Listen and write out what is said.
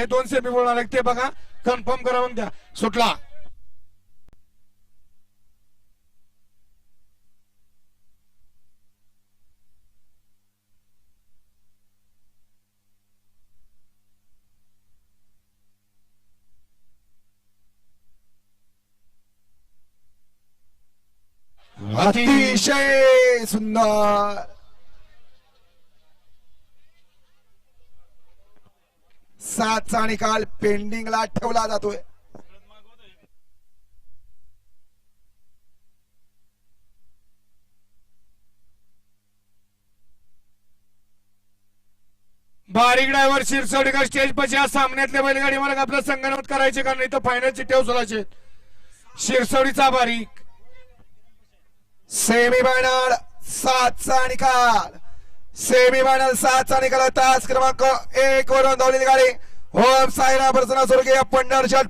हे दोन सेमी बोलणार ते बघा. कन्फर्म करा मग द्या. सुटला. अतिशय सुंदर. सातचा निकाल पेंडिंगला ठेवला जातोय. बारीक ड्रायव्हर शिरसवडीकर स्टेज पाशी या सामन्यातले बैलगाडी मला आपलं संगणमत करायचे कारण इथं फायनलची ठेव सोडायचे शिरसवडीचा बारीक. सेमी फायनल सातचा निकाल. सेमी फायनल सातचा निकाल तास क्रमांक एक वरून धावलेली गाडी. हो, ओम साईरा प्रसन्न स्वर्गीय पंढरशाट